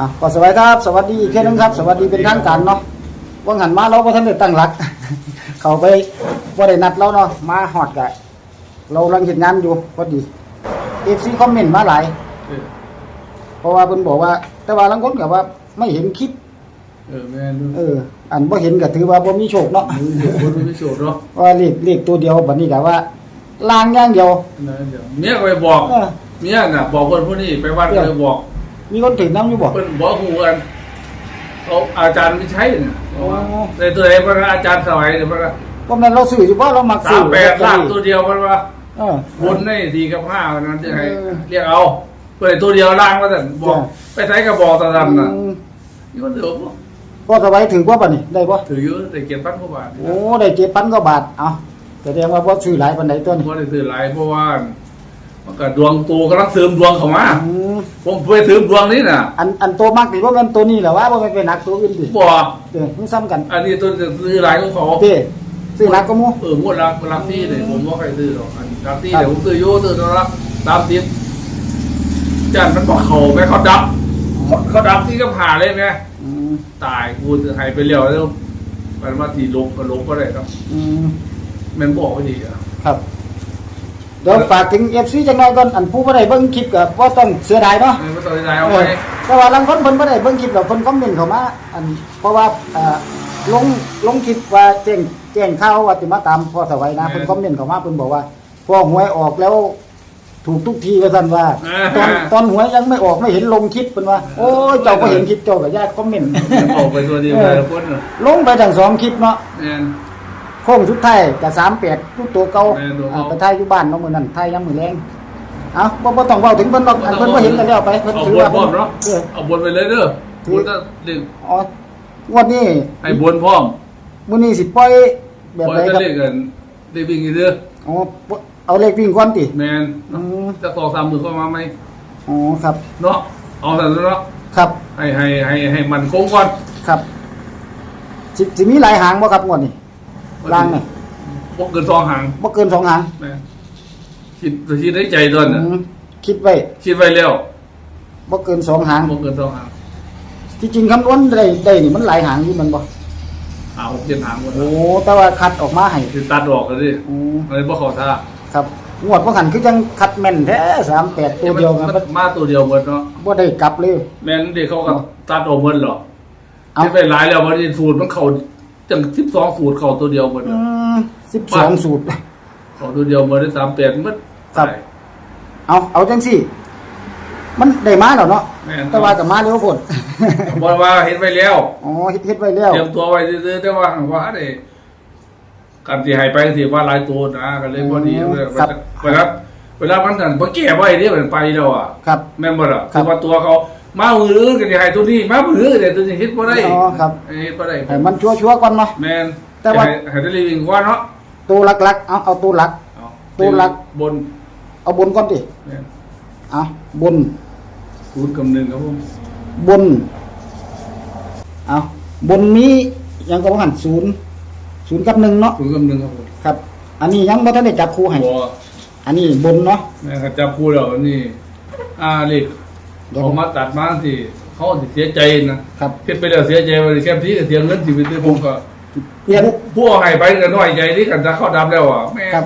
อะก็สวัสดีครับ สวัสดีอีกแค่นึงครับ สวัสดีเป็นทางการเนาะว่างหันมาเราก็ท่านได้ตั้งหลัก เขาไปว่าได้นัดเราเนาะมาหอดกะเรากำลังเห็นงานอยู่พอดีเอฟซีคอมเมนต์มาหลายเออเพราะว่าเพิ่นบอกว่า แต่ว่าลังคนก็ว่าไม่เห็นคลิปเออแม่นดูเออ อันบ่เห็นก็ถือว่าบ่มีโชคเนาะคนไม่โสดเนาะเพราะว่าเลขเลขตัวเดียวบัดนี้ก็ว่าลางอย่างเดียวนะเดี๋ยวเมียก็ไปบอกเออ เมียน่ะ บอกคนผู้นี้ไปวัดเออเลยบอก มีคนถึงน้ำอยู่บ่ เพิ่นบอกหูกันเขาอาจารย์ไม่ใช่เนี่ยอ๋อในตัวเองมันอาจารย์สมัยเนี่ยมันว่าบ่แม่นเราซื้ออยู่บ่เรามักสาซื้อมแปดลาบตัวเดียวมันว่าเออ บนในสี่กับห้าวันนั้นจะให้เออ เรียกเอาเพื่อตัวเดียวล่างมาแต่บอกจ้ะไปใช้กระบอกตะดันน่ะอืมนี่มันเดือดบ่พอสบายถือบ่บัดนี้ได้บ่ถือเยอะแต่เก็บปั้นกว่าบาทโอ้ได้เจ็ดพันกว่าบาท เอาแสดงว่าบ่ซื้อหลายปานใดตัวนี้เพราะได้ถือหลายเพราะว่า มันก็ดวงตัวกำลังเสริมดวงเข้ามาอืมผมไปเสริมดวงนี่น่ะอันอันตัวมักนี่บ่แม่นตัวนี้แหละว่าบ่แม่นเป็นหนักตัวอื่นดิบอกเด้อมันซ้ำกันอันนี้ตัวซื้อหลายของเขาเด้ซื้อหนักก็หมู่เอองวดละรักที่เนี่ยผมว่าใครซื้อหรอกอันรักที่ครับเดี๋ยวผมซื้อโย่ซื้อตัวละตามทิปจานมันบอกเขาไหมเขาดับเขาดับที่ก็ผ่าเลยไหมอืมตายกูจะหายไปเร็วแล้วมันมาทีลบก็ลบก็ได้ครับอืมแมันบอกไม่ดีอะครับ เดี๋ยวฝากถึง FC จังหน่อยก่อนอันผู้บ่ได้เบิ่งคลิปก็บ่ต้องเสียดายเนาะมันไม่ต้องใจเอาเอไว้อแต่ว่าบางคนเพิ่นบ่ได้เบิ่งคลิปแล้วเพิ่นคอมเมนต์เข้ามาอันเพราะว่าเอ่อลงลงคลิปว่าแจ้งแจ้งข่าวว่าสิมาตามพ่อสวัยนะเพิ่นคอมเมนต์เข้ามาเพิ่นบอกว่าพอหวยออกแล้ว ถูกทุกทีว่าซั่นว่า ตอนตอนหวยยังไม่ออกไม่เห็นลงคลิปเพิ่นว่า โอ้ยเจ้าก็เห็นคลิปเจ้าก็ญาติคอมเมนต์มันออกไปตัวเดียวแต่ละคนน่ะลงไปทั้งสองคลิปเนาะ แม่น โค้งสุดท้ายก็38ทุกตัวเก่าแม่นตัวเก่า อ่าไปถ่ายอยู่บ้านเนาะมื้อนั้นถ่ายยามมื้อแลงเอ้าบ่บ่ต้องเว้าถึงเพิ่นหรอกอันเพิ่นบ่เห็นกันแล้วไปเพิ่นเอาถือบนว่าพร้อมเพิ่นเนาะเออเอาบนไปเลยเด้อถือบนก็ดึงอ๋องวดนี้ให้บนพร้อมมื้อนี้สิปล่อยแบบบนไหนก็ครับเรียกกันได้วิ่งอีกเด้ออ๋อเอาเลขวิ่งก่อนติแมนอืมจะต่อสามมือเข้ามาไหมอ๋อครับ เนาะเอาแต่เนาะครับ ให้ให้ให้ให้มันโค้งก่อนครับสิสิมีหลายหางบ่ครับงวดนี้ ล่างนี่พวกเกินสองหางบ่เกินสองหางแม่นคิดคิดได้ใจตอนน่ะอืมคิดไว้คิดไว้แล้วบ่เกินสองหางพวกเกินสองหางที่จริงคำนวณได้ได้นี่มันหลายหางอยู่แมันบ่หาหกเจ็ดหางหมดโอ้แต่ว่าคัดออกมาให้คือตัดออกเลยดิอืมอะไรบ่เขอท่าครับงวดบ่หันคือจังคัดแม่นแท้38ตัวเดียวมักันนมาตัวเดียวหมดเนาะบ่ได้กลับเลย แม่นเด็กเขาก็ตัดออกหมดหรอเอาที่ไปหลายแล้ววันนี้สูตรมันเข้า จังสิบสองสูตรเข้าตัวเดียวหมดอืเนาะม12สูตร เข้าตัวเดียวหมดได้สามแปดมันครับ เอาเอาจังซี่มันได้มาแล้วเนาะแม่นแต่ว่าก็มาเร็วโพดบอกว่าเห็นไปแล้วอ๋อเฮ็ดเฮ็ดไว้แล้วเตรียมตัวไว้ซื้อๆแต่ว่าว่าเด้การที่ให้ไปถือว่าหลายตัวนะก็เลยพอดีอืมเวลาครับเวลาเวลามันนั่นบ่แก้ไว้เด้มันไปแล้วอะครับ แม่นบ่ล่ะครัคืบอว่าตัวเขา มามืออื่นก็สิให้ตัวนี้มามืออื่นแต่ตัวนี้เฮ็ดบ่ได้อ๋อครับ เฮ็ดบ่ได้ให้มันชัวร์ๆก่อนเนาะแม่นแต่ว่าให้ให้ได้รีวิงก่อนเนาะตัวหลักๆเอาเอาตัวหลักเอาตัวหลักบน เอาบนก่อนดิแม่นเอาบนศูนย์กำหนึ่งครับผมบนเอาบนมียังก็บ่หันศูนย์ศูนย์กับหนึ่งเนาะศูนย์กำหนึ่งครับผมครับ อันนี้ยังบ่ทันได้จับคู่ให้บ่อันนี้บนเนาะแม่นเขาจับคู่แล้วนี่อ่าเลข เดี๋ยวเขามาตัดมาสิเขาสิเสียใจนะครับเฮ็ดไปแล้วเสียใจว่าแค่พี่ก็เสียเงินชีวิตด้วยผมก็เปลี่ยนผู้ผู้เอาให้ไปก็น้อยใจที่กันจะเข้าดำแล้วอะแม่ครับ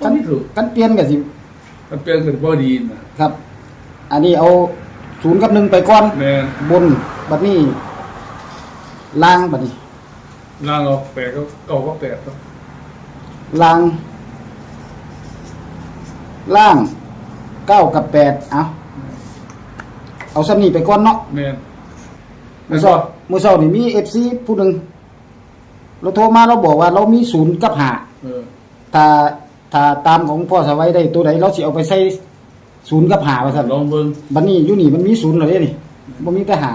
ก็ไม่ถูกกันเปลี่ยนก็สิมันเป็นเป็นบ่ดีนะครับ อันนี้เอาศูนย์กับหนึ่งไปก่อนแม่นบนบัดนี้ล่างบัดนี้ล่างเอาแปดก็เก่าก็แปดครับล่าง ล่างเก้ากับแปดเอา เอาซ้ำนี้ไปก่อนเนาะแม่นมืแล้อวเช้าก็มือเช้านี่มีเอฟซีผู้หนึ่งเราโทรมาเราบอกว่าเรามีศูนย์กับหาเออถ้าถ้าตามของพ่อสวัยได้ตัวใดเราสิเอาไปใส่ศูนย์กับหาไปสั่นลองเบิ่งบัดนี้อยู่นี่มันมีศูนย์เลยนี่บ่มีแต่หา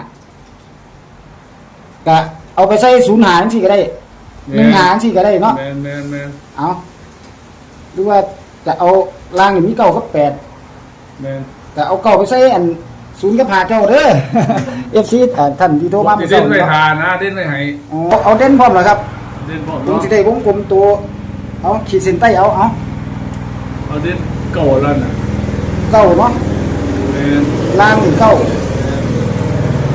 ก็เอาไปใส่ศูนย์หาจังซี่ก็ได้หนึ่งหาจังซี่ก็ได้เนาะแม่นแม่นแม่นเอาหรือว่าจะเอาล่างนี่มีเก้ากับแปดแม่นแต่เอาเก้าไปใส่อัน ศูนย์กับหาเจ้าเด้อเอฟซีท่านที่โทรมาสิเมื่อเด่เช้านไม่นี่เนาะทานะเด่นไม่ให้อ๋อเอาเด่นพร้อมแล้วครับเด่นบ่ผมเนาะสิได้วงกลมตัวเอาขีดเส้นใต้เอาเอาเอาเด่นเก่าแล้วน่ะเก้าเนาะแม่นล่างนี่เก้าแม่น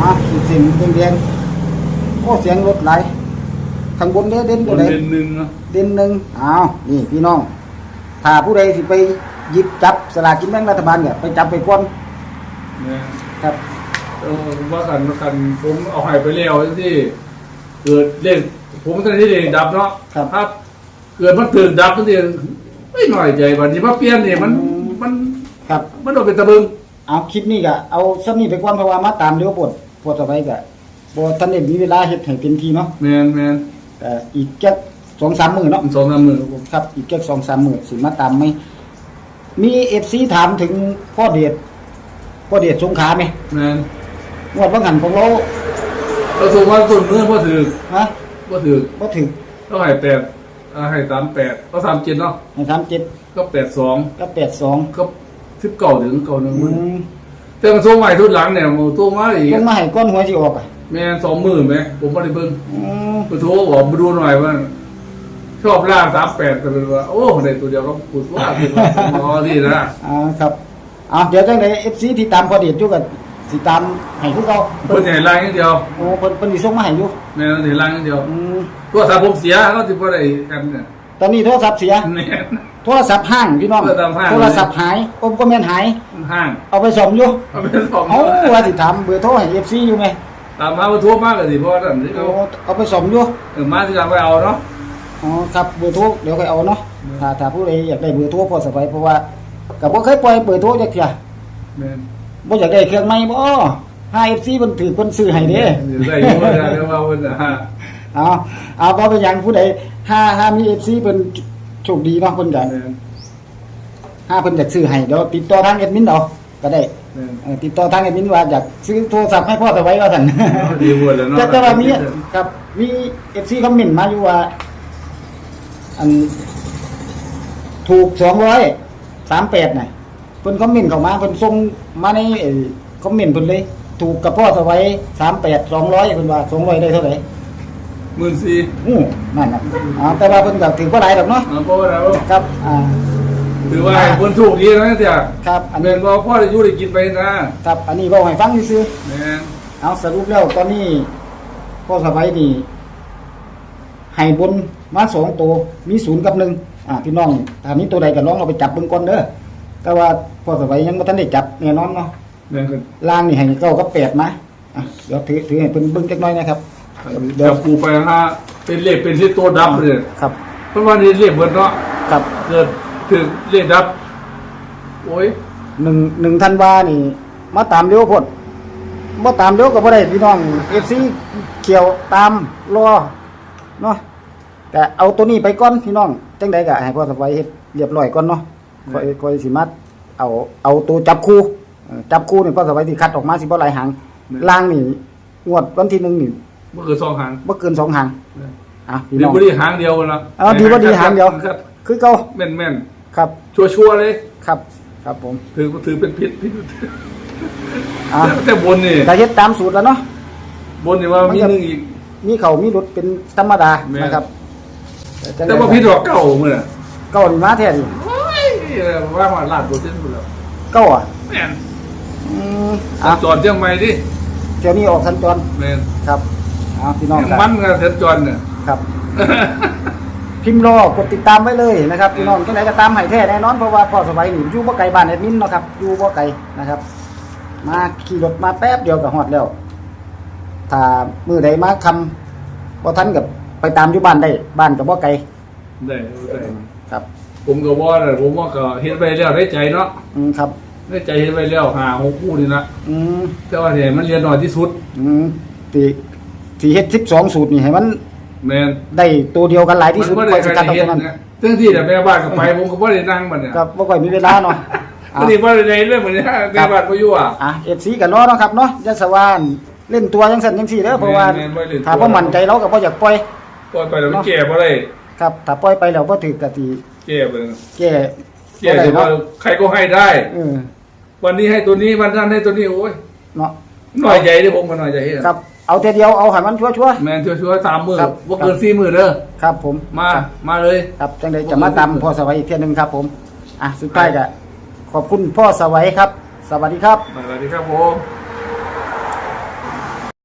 อะสียงแดงๆโอ้เสียงรถไหลายข้างบนเด้เด่นบตัวนใดเป็นหนึ่งเนาะเด่นหนึ่งอ้าว นี่พี่น้อง ถ้าผู้ใดสิไปหยิบจับสลากกินแบ่งรัฐบาลเนี่ยไปจับไปก่อนเนี่ยครับเออว่ากันว่ากันผมเอาให้ไปแล้วที่เกิดเล่นผมตอนที่เล่นดับเนาะครับ ครับ เกิดมันตื่นดับตั้งแต่ไม่หน่อยใจวันนี้มาเปลี่ยนเนี่ยมันมันครับมันโดนเป็นตะเบิงเอาคลิปนี้ก็เอาสักนี้ไปก่อนเพราะว่ามาตามเดี๋ยวปวดปวดต่อไปก็บ่ทันได้มีเวลาเฮ็ดให้เต็มที่เนาะแมนแมนแต่อีกแค่สองสามมื้อเนาะสองสามมือครับผมครับ อีกแค่สองสามมื้อสิมาตามไหมมี FC ถามถึงพ่อเดช พ่อเดชสงขลาไหมแมนงวดว่าหันของเราเราถูกว่าตุนเมื่อพ่อถือฮะพ่อถือบ่ถึงต้องให้แปดอ่าให้สามแปดก็สามเจ็ดเนาะให้37ก็แปดสองกับ82ก็สิบเก้าถึงเก้าหนึ่งอืมแต่มันโซ่ใหม่ทุนหลังเนี่ยมันโซ่มาอีกลงมาให้ก้อนหัวสิออกอะแม่นสองหมื่นไหมผมไม่ได้เบิ่งอืมไปโทรบอกมาดูหน่อยว่าชอบล่างสามแปดกันเป็นว่า โอ้ในตัวเดียวก็พูดว่าที่ว่าอ๋อที่นะอ่าครับเอาเดี๋ยวจังได๋ FC ที่ตามพ่อเดชอยู่ก็สิตามให้คือเก่าเพิ่นใหญ่ล่างอย่างเดียวโอ้เพิ่นเพิ่นสิส่งมาให้อยู่แม่นใหญ่ล่างอย่างเดียวอืมตัวสาผมเสียก็ที่บ่ได้กันเนี่ยตอนนี้โทรศัพท์เสียแม่น โทรศัพท์ห้างพี่น้องโทรศัพท์ห้าง โทรศัพท์หายโอ้บ่แม่นหาย ห้างเอาไปซ่อมอยู่เอาเป็นสองเอ้าว่าสิถามเบอร์โทรให้ FC อยู่ไหมตามมาว่าทั่วมากเลยสิเพราะว่านั่นที่เอาเขาเอาไปซ่อมอยู่ เออมาที่จะไปเอาเนาะ อ๋อครับเบอร์โทรเดี๋ยวค่อยเอาเนาะอืม ถ้าถ้าผู้ใดอยากได้เบอร์โทรพอสบายเพราะว่า ก็บ่เคยปล่อยเบอร์โทรจักเที่ยแม่นบ่อยากได้เครื่องใหม่บ่ให้ FC เพิ่นถือเพิ่นซื้อให้เด้ได้อยู่ว่าได้ว่าเพิ่นน่ะฮะเอาเอาบ่เป็นหยังผู้ใดถ้าถ้ามี FC เพิ่นโชคดีเนาะเพิ่นก็แม่นถ้าเพิ่นอยากซื้อให้เดี๋ยวติดต่อทางแอดมินเอาก็ได้แม่นเออติดต่อทางแอดมินว่าอยากซื้อโทรศัพท์ให้พ่อสบายว่าซั่นดีหมดแล้วเนาะแต่แต่ว่ามีครับมี FC คอมเมนต์มาอยู่ว่า อัน ถูก 200 38น่ะเพิ่นคอมเมนต์เข้ามาเพิ่นส่งมาในเอ่อคอมเมนต์เพิ่นเลย ถูกกับพ่อสบาย38 200เพิ่นว่า200ได้เท่าไหร่หมื่นสี่อู้นั่นน่ะอ๋อแต่ว่าเพิ่นก็ถือบ่หลายดอกเนาะอ่าเพราะว่าแล้วครับอ่าถือว่าคนถูกดีนะเตี่ยครับ อันเงินี้นว่าพ่อได้อยุ่ได้กินไปนะครับ อันนี้บอกให้ฟังซื่อแม่นๆเอาสรุปแล้วตอนนี้พ่อสบายนี่ให้บนมาสองตัวมีศูนย์กับหนึ่ง อ่าพี่น้องถ้ามีตัวใดก็ลองเอาไปจับเบิ่งก่อนเด้อแต่ว่าพ่อสบายยังบ่ทันได้จับแน่นอนเนาะแม่นก็ล่างนี่ให้เก้ากับแปดมาอะเดี๋ยวถือถือให้เพิ่นเบิ่งจักหน่อยนะครับ เดี๋ยวกูไปฮะเป็นเลขเป็นที่ตัวดับเลยครับเพราะว่านี่เลขเบิดเนาะครับเกิดถึงเลขดับ โอ้ยหนึ่งหนึ่งธันวานี่ มาตามเร็วพดบ่ตามเร็วก็บ่ได้พี่น้อง FC เขียวตามรอเนาะ แต่เอาตัวนี้ไปก่อนพี่น้องจังใดก็ให้พ่อสบายเฮ็ดเรียบร้อยก่อนเนาะค่อยค่อยสิมาเอาเอาตัวจับคู่เออจับคู่นี่พ่อสบายสิคัดออกมาสิบ่หลายหางล่างนี่งวดวันที่หนึ่งนี่เมื่อคืนสองหางบ่เกินสองหางอะพี่ดีน้องบดีหางเดียวนะเอาดีบ่ดีหางเดียวครับคือเก่าแม่นแม่นครับชัวชัวร์ๆเลย ครับครับผม ถือถือเป็นพิษพิษอะ แต่บนนี่ก็เฮ็ดตามสูตรแล้วเนาะ บนนี่ว่ามีหนึงอีก มีเขามีหลุดเป็นธรรมดาแม่น นะครับ แต่ว่าพิษดอกเก่าเมื่อน่ะเก้านี่มาแท้ดิโอ้ยว่ามาลาดตัวเส้นหมดแล้วเก้าอะแม่นอืมอะจอดเชียงใหม่ดิเที่ยวนี้ออกสัญจรแม่นครับอ่าพี่น้องคมัรับนกันเส้นจอดเนี่ยครับพิมพ์รอกดติดตามไว้เลยนะครับพี่น้องที่ไหนก็ตามให้แท้แน่นอนเพราะว่าพ่อสบายนี่อยู่บ่ไกลบ้านแอดมินเนาะครับอยู่บ่ไกลนะครับ มาขี่รถมาแป๊บเดียวก็ฮอดแล้ว ถ้ามื้อใดมาคำบ่ทันกับ ไปตามอยู่บ้านได้ บ้านก็บ่ไกลได้ได้ครับผมก็ว่าน่ะผมว่าก็เฮ็ดไปแล้วได้ใจเนาะอืมครับได้ใจเฮ็ดไปแล้วหาหกคู่นี่นะอืมแต่ว่าเนี่ยมันเรียนน้อยที่สุดอืมที่ที่เฮ็ด12สูตรนี่ให้มันแม่นได้ตัวเดียวกันหลายที่มันสุดบ่ค่ได้อยสิใครคัดเอาเฮ็ตดรงนั้นนะทั้งที่แต่แม่บ้านก็ไปผมก็บ่ได้นั่งมันเนี่ยครับบ่ค่อยมีเวลาเนาะวันนี้บ่ได้เฮ็ดเลยเหมือนเนี่ยแม่บ้านบ่อยู่อะอะ FC ก็รอเนาะครับเนาะอย่าสว่านเล่นตัวจังซั่นจังซี่เด้อเพราะว่าแม่นๆบ่เล่นตัวถ้าบ่มั่นใจเราก็บ่อยากปล่อย ปล่อยไปแล้วมันแก่บ่ได้ครับถ้าปล่อยไปแล้วบ่ถูกก็สิแก่ไปแล้วแก้แก่บ่ได้ที่ว่าเนาะใครก็ให้ได้เออวันนี้ให้ตัวนี้วันนั้นให้ตัวนี้โอ้ยเนาะน้อยใจเด้อผมก็น้อยใจเฮ็ดครับ เอาแต่เดียวเอาให้มันชัวร์แม่นชัวร์ๆสามมื้อครับบ่เกินสี่มื้อเด้อๆครับ ผมมามาเลยครับจังไดจะมาตามพ่อสวัยอีกเที่ยหนึงครับ ผมอะสุดท้ายก็ขอบคุณพ่อสวัยครับ สวัสดีครับสวัสดีครับผม